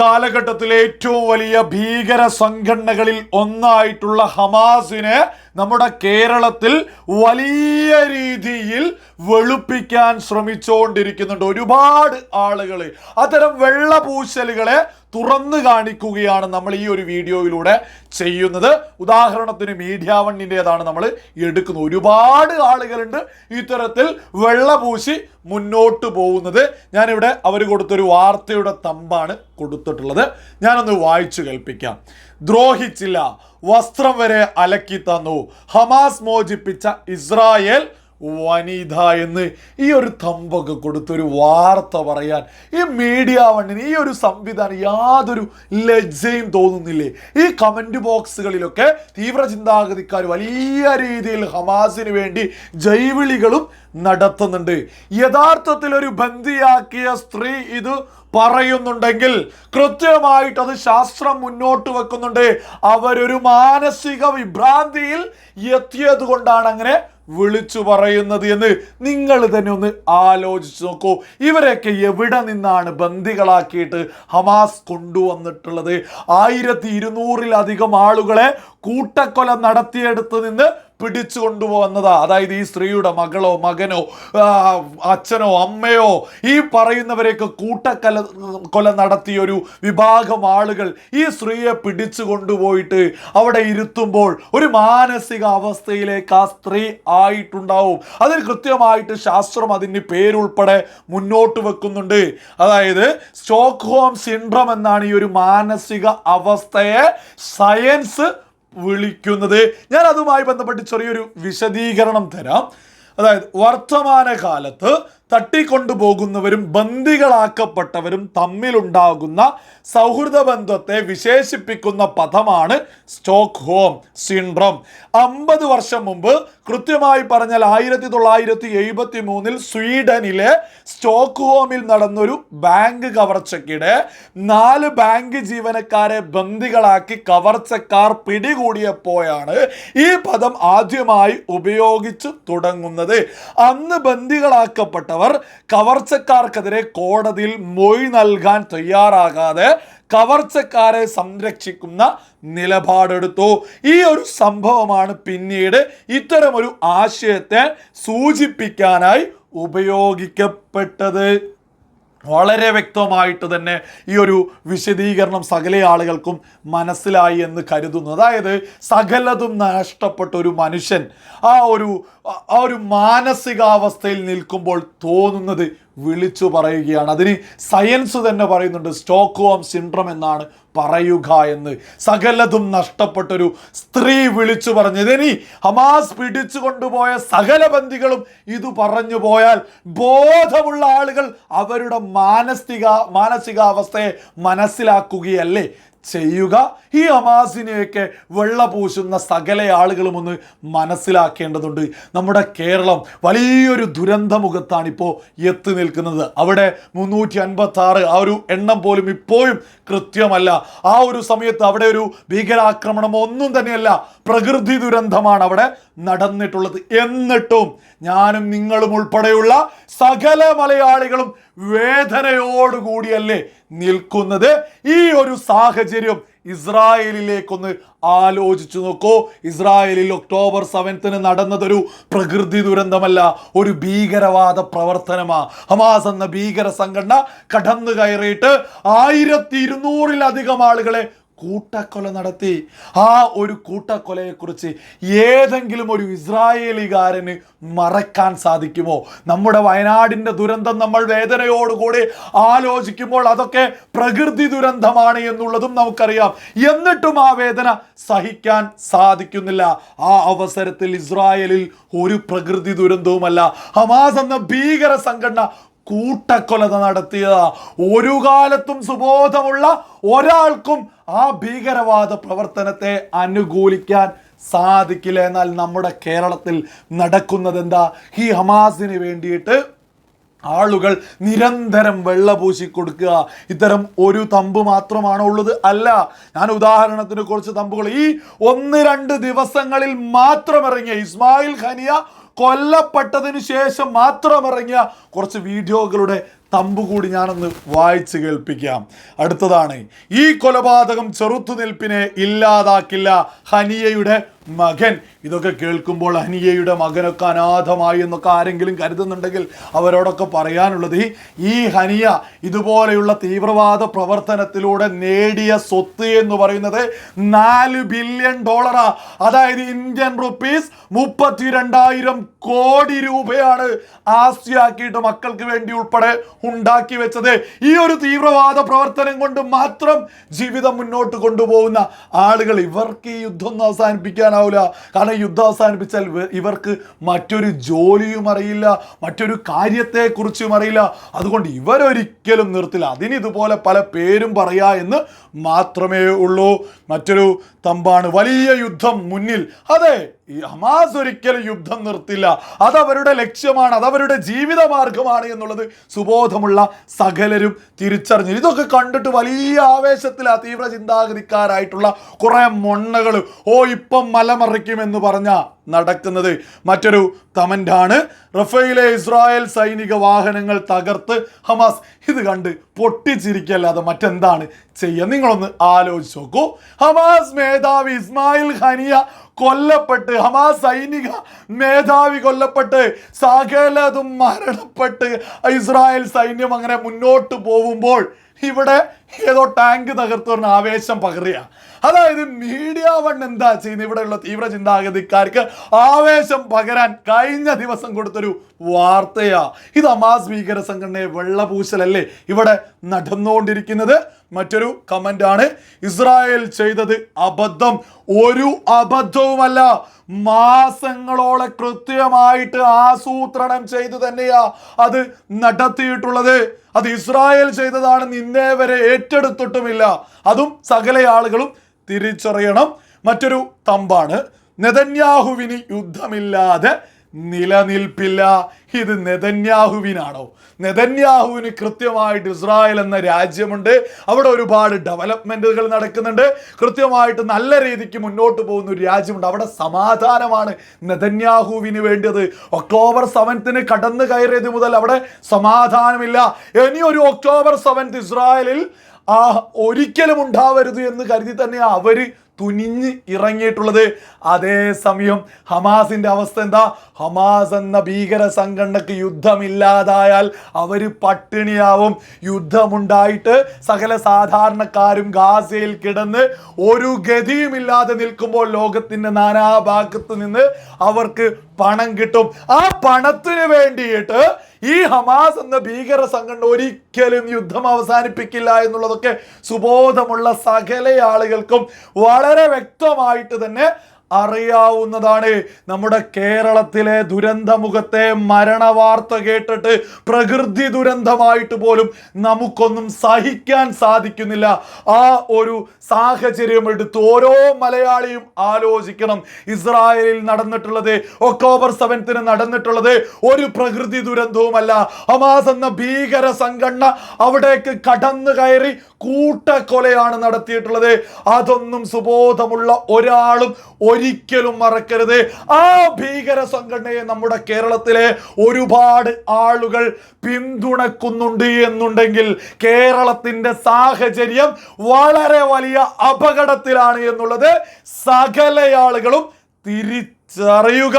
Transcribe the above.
കാലഘട്ടത്തിലെ ഏറ്റവും വലിയ ഭീകര സംഘടനകളിൽ ഒന്നായിട്ടുള്ള ഹമാസിനെ നമ്മുടെ കേരളത്തിൽ വലിയ രീതിയിൽ വെളുപ്പിക്കാൻ ശ്രമിച്ചുകൊണ്ടിരിക്കുന്നുണ്ട് ഒരുപാട് ആളുകൾ അത്തരം വെള്ളപൂശലുകളെ തുറന്നു കാണിക്കുകയാണ് നമ്മൾ ഈ ഒരു വീഡിയോയിലൂടെ ചെയ്യുന്നത്. ഉദാഹരണത്തിന് മീഡിയ വണ്ണിന്റെതാണ് നമ്മൾ എടുക്കുന്നത്. ഒരുപാട് ആളുകളുണ്ട് ഇത്തരത്തിൽ വെള്ളപൂശി മുന്നോട്ട് പോകുന്നത്. ഞാനിവിടെ അവർ കൊടുത്തൊരു വാർത്തയുടെ തമ്പാണ് കൊടുത്തിട്ടുള്ളത്. ഞാനൊന്ന് വായിച്ചു കേൾപ്പിക്കാം. ദ്രോഹിച്ചില്ല വസ്ത്രം വരെ അലക്കി തന്നു. ഹമാസ് മോചിപ്പിച്ച ഇസ്രായേൽ വനിത എന്ന് ഈ ഒരു തമ്പൊക്കെ കൊടുത്തൊരു വാർത്ത പറയാൻ ഈ മീഡിയ വണ്ണിന് ഈ ഒരു സംവിധാനം യാതൊരു ലജ്ജയും തോന്നുന്നില്ലേ? ഈ കമന്റ് ബോക്സുകളിലൊക്കെ തീവ്ര ചിന്താഗതിക്കാർ വലിയ രീതിയിൽ ഹമാസിന് വേണ്ടി ജൈവിളികളും നടത്തുന്നുണ്ട്. യഥാർത്ഥത്തിൽ ഒരു ബന്ദിയാക്കിയ സ്ത്രീ ഇത് പറയുന്നുണ്ടെങ്കിൽ കൃത്യമായിട്ട് അത് ശാസ്ത്രം മുന്നോട്ട് വെക്കുന്നുണ്ട്. അവരൊരു മാനസിക വിഭ്രാന്തിയിൽ എത്തിയത് കൊണ്ടാണ് അങ്ങനെ വിളിച്ചു പറയുന്നത് എന്ന് നിങ്ങൾ തന്നെ ഒന്ന് ആലോചിച്ച് നോക്കൂ. ഇവരെയൊക്കെ എവിടെ നിന്നാണ് ബന്ദികളാക്കിയിട്ട് ഹമാസ് കൊണ്ടുവന്നിട്ടുള്ളത്? ആയിരത്തി ഇരുന്നൂറിലധികം ആളുകളെ കൂട്ടക്കൊല നടത്തിയെടുത്ത് നിന്ന് പിടിച്ചു കൊണ്ടുപോകുന്നതാ. അതായത് ഈ സ്ത്രീയുടെ മകളോ മകനോ അച്ഛനോ അമ്മയോ ഈ പറയുന്നവരെയൊക്കെ കൂട്ടക്കല കൊല നടത്തിയ ഒരു വിഭാഗം ആളുകൾ ഈ സ്ത്രീയെ പിടിച്ചു കൊണ്ടുപോയിട്ട് അവിടെ ഇരുത്തുമ്പോൾ ഒരു മാനസിക അവസ്ഥയിലേക്ക് ആ സ്ത്രീ ആയിട്ടുണ്ടാവും. അതിന് കൃത്യമായിട്ട് ശാസ്ത്രം അതിന് പേരുൾപ്പെടെ മുന്നോട്ട് വെക്കുന്നുണ്ട്. അതായത് സ്റ്റോക്ക്ഹോം സിൻഡ്രം എന്നാണ് ഈ ഒരു മാനസിക അവസ്ഥയെ സയൻസ് വിളിക്കുന്നത്. ഞാൻ അതുമായി ബന്ധപ്പെട്ട് ചെറിയൊരു വിശദീകരണം തരാം. അതായത് വർത്തമാനകാലത്ത് തട്ടിക്കൊണ്ടുപോകുന്നവരും ബന്ദികളാക്കപ്പെട്ടവരും തമ്മിലുണ്ടാകുന്ന സൗഹൃദ ബന്ധത്തെ വിശേഷിപ്പിക്കുന്ന പദമാണ് സ്റ്റോക്ക് ഹോം സിൻഡ്രോം. അമ്പത് വർഷം മുമ്പ് കൃത്യമായി പറഞ്ഞാൽ ആയിരത്തി തൊള്ളായിരത്തി എഴുപത്തി മൂന്നിൽ സ്വീഡനിലെ സ്റ്റോക്ക് ഹോമിൽ നടന്നൊരു ബാങ്ക് കവർച്ചയ്ക്കിടെ നാല് ബാങ്ക് ജീവനക്കാരെ ബന്ദികളാക്കി കവർച്ചക്കാർ പിടികൂടിയപ്പോഴാണ് ഈ പദം ആദ്യമായി ഉപയോഗിച്ചു തുടങ്ങുന്നത്. അന്ന് ബന്ദികളാക്കപ്പെട്ടവർ കവർച്ചക്കാർക്കെതിരെ കോടതിയിൽ മൊഴി നൽകാൻ തയ്യാറാകാതെ കവർച്ചക്കാരെ സംരക്ഷിക്കുന്ന നിലപാടെടുത്തു. ഈ ഒരു സംഭവമാണ് പിന്നീട് ഇത്തരമൊരു ആശയത്തെ സൂചിപ്പിക്കാനായി ഉപയോഗിക്കപ്പെട്ടത്. വളരെ വ്യക്തമായിട്ട് തന്നെ ഈ ഒരു വിശദീകരണം സകല ആളുകൾക്കും മനസ്സിലായി എന്ന് കരുതുന്നു. അതായത് സകലതും നഷ്ടപ്പെട്ട ഒരു മനുഷ്യൻ ആ ഒരു ആ ഒരു മാനസികാവസ്ഥയിൽ നിൽക്കുമ്പോൾ തോന്നുന്നത് വിളിച്ചു പറയുകയാണ്. അതിന് സയൻസ് തന്നെ പറയുന്നുണ്ട് സ്റ്റോക്ക്ഹോം സിൻഡ്രം എന്നാണ് പറയുക എന്ന്. സകലതും നഷ്ടപ്പെട്ടൊരു സ്ത്രീ വിളിച്ചു പറഞ്ഞത് ഇനി ഹമാസ് പിടിച്ചു കൊണ്ടുപോയ സകല ബന്ധികളും ഇത് പറഞ്ഞു പോയാൽ ബോധമുള്ള ആളുകൾ അവരുടെ മാനസിക മാനസികാവസ്ഥയെ മനസ്സിലാക്കുകയല്ലേ? ചെയ്യുക. ഈ ഹമാസിനെയൊക്കെ വെള്ള പൂശുന്ന സകല ആളുകളും ഒന്ന് മനസ്സിലാക്കേണ്ടതുണ്ട്. നമ്മുടെ കേരളം വലിയൊരു ദുരന്തമുഖത്താണ് ഇപ്പോൾ എത്തി നിൽക്കുന്നത്. അവിടെ മുന്നൂറ്റി അൻപത്തി ആറ് ആ ഒരു എണ്ണം പോലും ഇപ്പോഴും കൃത്യമല്ല. ആ ഒരു സമയത്ത് അവിടെ ഒരു ഭീകരാക്രമണം ഒന്നും തന്നെയല്ല പ്രകൃതി ദുരന്തമാണ് അവിടെ നടന്നിട്ടുള്ളത്. എന്നിട്ടും ഞാനും നിങ്ങളും ഉൾപ്പെടെയുള്ള സകല മലയാളികളും വേദനയോടുകൂടിയല്ലേ നിൽക്കുന്നത്. ഈ ഒരു സാഹചര്യം ഇസ്രായേലിലേക്കൊന്ന് ആലോചിച്ചു നോക്കൂ. ഇസ്രായേലിൽ ഒക്ടോബർ സെവൻത്തിന് നടന്നതൊരു പ്രകൃതി ദുരന്തമല്ല ഒരു ഭീകരവാദ പ്രവർത്തനമാ. ഹമാസ് എന്ന ഭീകര സംഘടന കടന്നു കയറിയിട്ട് ആയിരത്തി ഇരുന്നൂറിലധികം ആളുകളെ കൂട്ടക്കൊല നടത്തി. ആ ഒരു കൂട്ടക്കൊലയെക്കുറിച്ച് ഏതെങ്കിലും ഒരു ഇസ്രായേലികാരന് മറക്കാൻ സാധിക്കുമോ? നമ്മുടെ വയനാടിന്റെ ദുരന്തം നമ്മൾ വേദനയോടുകൂടി ആലോചിക്കുമ്പോൾ അതൊക്കെ പ്രകൃതി ദുരന്തമാണ് എന്നുള്ളതും നമുക്കറിയാം. എന്നിട്ടും ആ വേദന സഹിക്കാൻ സാധിക്കുന്നില്ല. ആ അവസരത്തിൽ ഇസ്രായേലിൽ ഒരു പ്രകൃതി ദുരന്തവുമല്ല. ഹമാസ് എന്ന ഭീകര സംഘടന കൂട്ടക്കൊല നടത്തിയത്. ഒരു കാലത്തും സുബോധമുള്ള ഒരാൾക്കും ആ ഭീകരവാദ പ്രവർത്തനത്തെ അനുകൂലിക്കാൻ സാധിക്കില്ല എന്നാൽ നമ്മുടെ കേരളത്തിൽ നടക്കുന്നത് എന്താ ഈ ഹമാസിന് വേണ്ടിയിട്ട് ആളുകൾ നിരന്തരം വെള്ളപൂശി കൊടുക്കുക. ഇത്തരം ഒരു തമ്പ് മാത്രമാണോ ഉള്ളത്? അല്ല. ഞാൻ ഉദാഹരണത്തിന് കുറച്ച് തമ്പുകൾ. ഈ ഒന്ന് രണ്ട് ദിവസങ്ങളിൽ മാത്രം ഇറങ്ങിയ ഇസ്മായിൽ ഖനിയ കൊല്ലപ്പെട്ടതിന് ശേഷം മാത്രം ഇറങ്ങിയ കുറച്ച് വീഡിയോകളുടെ തമ്പ് കൂടി ഞാനൊന്ന് വായിച്ചു കേൾപ്പിക്കാം. അടുത്തതാണ് ഈ കൊലപാതകം ചെറുത്തുനിൽപ്പിനെ ഇല്ലാതാക്കില്ല ഹനിയയുടെ മകൻ. ഇതൊക്കെ കേൾക്കുമ്പോൾ ഹനിയയുടെ മകനൊക്കെ അനാഥമായി എന്നൊക്കെ ആരെങ്കിലും കരുതുന്നുണ്ടെങ്കിൽ അവരോടൊക്കെ പറയാനുള്ളത് ഈ- ഹനിയ ഇതുപോലെയുള്ള തീവ്രവാദ പ്രവർത്തനത്തിലൂടെ നേടിയ സ്വത്ത് എന്ന് പറയുന്നത് നാല് ബില്യൺ ഡോളറാ. അതായത് ഇന്ത്യൻ റുപ്പീസ് മുപ്പത്തിരണ്ടായിരം കോടി രൂപയാണ് ആസ്തിയാക്കിയിട്ട് മക്കൾക്ക് വേണ്ടി ഉൾപ്പെടെ ഉണ്ടാക്കി വെച്ചത്. ഈ ഒരു തീവ്രവാദ പ്രവർത്തനം കൊണ്ട് മാത്രം ജീവിതം മുന്നോട്ട് കൊണ്ടുപോകുന്ന ആളുകൾ ഇവർക്ക് ഈ യുദ്ധം ഒന്നും അവസാനിപ്പിക്കാനാവില്ല കാരണം യുദ്ധം അവസാനിപ്പിച്ചാൽ ഇവർക്ക് മറ്റൊരു ജോലിയും അറിയില്ല മറ്റൊരു കാര്യത്തെക്കുറിച്ചും അറിയില്ല. അതുകൊണ്ട് ഇവരൊരിക്കലും നിർത്തില്ല. അതിന് ഇതുപോലെ പല പേരും പറയാ എന്ന് മാത്രമേ ഉള്ളൂ. മറ്റൊരു തമ്പാണ്. വലിയ യുദ്ധം മുന്നിൽ. അതെ ഈ ഹമാസ് ഒരിക്കലും യുദ്ധം നിർത്തില്ല. അതവരുടെ ലക്ഷ്യമാണ് അതവരുടെ ജീവിത മാർഗമാണ് എന്നുള്ളത് സുബോധമുള്ള സകലരും തിരിച്ചറിഞ്ഞു. ഇതൊക്കെ കണ്ടിട്ട് വലിയ ആവേശത്തിലാ തീവ്ര ചിന്താഗതിക്കാരായിട്ടുള്ള കുറേ മൊണ്ണകൾ ഓ ഇപ്പം മലമറിക്കുമെന്ന് പറഞ്ഞ. നടക്കുന്നത്. മറ്റൊരു കമന്റാണ് റഫേലെ ഇസ്രായേൽ സൈനിക വാഹനങ്ങൾ തകർത്ത് ഹമാസ് ഇത് കണ്ട് പൊട്ടിച്ചിരിക്കല്ലാതെ മറ്റെന്താണ് ചെയ്യുക? നിങ്ങളൊന്ന് ആലോചിച്ച് നോക്കൂ. ഹമാസ് മേധാവി ഇസ്മായിൽ ഖനിയ കൊല്ലപ്പെട്ട് ഹമാസ് സൈനിക മേധാവി കൊല്ലപ്പെട്ട് സകലതും മരണപ്പെട്ട് ഇസ്രായേൽ സൈന്യം അങ്ങനെ മുന്നോട്ട് പോകുമ്പോൾ ഇവിടെ ഏതോ ടാങ്ക് തകർത്തു പറഞ്ഞ ആവേശം പകറിയ അതായത് മീഡിയ വൺ എന്താ ചെയ്യുന്നത് ഇവിടെയുള്ള തീവ്ര ചിന്താഗതിക്കാർക്ക് ആവേശം പകരാൻ കഴിഞ്ഞ ദിവസം കൊടുത്തൊരു വാർത്തയാ. ഇത് അമാസ് ഭീകര സംഘടനയെ വെള്ളപൂശലല്ലേ ഇവിടെ നടന്നുകൊണ്ടിരിക്കുന്നത്? മറ്റൊരു കമന്റ് ആണ് ഇസ്രായേൽ ചെയ്തത് അബദ്ധം. ഒരു അബദ്ധവുമല്ല മാസങ്ങളോളെ കൃത്യമായിട്ട് ആസൂത്രണം ചെയ്തു തന്നെയാ അത് നടത്തിയിട്ടുള്ളത്. അത് ഇസ്രായേൽ ചെയ്തതാണ് ഇന്നേ വരെ ഏറ്റെടുത്തിട്ടുമില്ല. അതും സകല ആളുകളും തിരിച്ചറിയണം. മറ്റൊരു തമ്പാണ് നെതന്യാഹുവിന് യുദ്ധമില്ലാതെ നിലനിൽപ്പില്ല. ഇത് നെതന്യാഹുവിനാണോ? നെതന്യാഹുവിന് കൃത്യമായിട്ട് ഇസ്രായേൽ എന്ന രാജ്യമുണ്ട്. അവിടെ ഒരുപാട് ഡെവലപ്മെന്റുകൾ നടക്കുന്നുണ്ട്. കൃത്യമായിട്ട് നല്ല രീതിക്ക് മുന്നോട്ട് പോകുന്ന ഒരു രാജ്യമുണ്ട്. അവിടെ സമാധാനമാണ് നെതന്യാഹുവിന് വേണ്ടത് ഒക്ടോബർ സെവൻത്തിന് കടന്നു കയറിയത് മുതൽ അവിടെ സമാധാനമില്ല. ഇനി ഒരു ഒക്ടോബർ സെവൻത്ത് ഇസ്രായേലിൽ ആ ഒരിക്കലും ഉണ്ടാവരുത് എന്ന് കരുതി തന്നെ അവർ തുനിഞ്ഞ് ഇറങ്ങിയിട്ടുള്ളത്. അതേസമയം ഹമാസിന്റെ അവസ്ഥ എന്താ? ഹമാസ് എന്ന ഭീകര സംഘടനക്ക് യുദ്ധമില്ലാതായാൽ അവർ പട്ടിണിയാവും. യുദ്ധമുണ്ടായിട്ട് സകല സാധാരണക്കാരും ഗാസയിൽ കിടന്ന് ഒരു ഗതിയുമില്ലാതെ നിൽക്കുമ്പോൾ ലോകത്തിന്റെ നാനാഭാഗത്ത് നിന്ന് അവർക്ക് പണം കിട്ടും. ആ പണത്തിന് വേണ്ടിയിട്ട് ഈ ഹമാസ് എന്ന ഭീകര സംഘടന ഒരിക്കലും യുദ്ധം അവസാനിപ്പിക്കില്ല എന്നുള്ളതൊക്കെ സുബോധമുള്ള സകല ആളുകൾക്കും വളരെ വ്യക്തമായിട്ട് തന്നെ അറിയാവുന്നതാണ്. നമ്മുടെ കേരളത്തിലെ ദുരന്തമുഖത്തെ മരണവാർത്ത കേട്ടിട്ട് പ്രകൃതി ദുരന്തമായിട്ട് പോലും നമുക്കൊന്നും സഹിക്കാൻ സാധിക്കുന്നില്ല. ആ ഒരു സാഹചര്യം എടുത്ത് ഓരോ മലയാളിയും ആലോചിക്കണം. ഇസ്രായേലിൽ നടന്നിട്ടുള്ളത് ഒക്ടോബർ സെവൻത്തിന് നടന്നിട്ടുള്ളത് ഒരു പ്രകൃതി ദുരന്തവുമല്ല. ഹമാസ് എന്ന ഭീകര സംഘടന അവിടേക്ക് കടന്നു കയറി കൂട്ടക്കൊലയാണ് നടത്തിയിട്ടുള്ളത്. അതൊന്നും സുബോധമുള്ള ഒരാളും ഒരിക്കലും മറക്കരുത്. ആ ഭീകര സംഘടനയെ നമ്മുടെ കേരളത്തിലെ ഒരുപാട് ആളുകൾ പിന്തുണക്കുന്നുണ്ട് എന്നുണ്ടെങ്കിൽ കേരളത്തിന്റെ സാഹചര്യം വളരെ വലിയ അപകടത്തിലാണ് എന്നുള്ളത് സകല ആളുകളും തിരിച്ചറിയുക.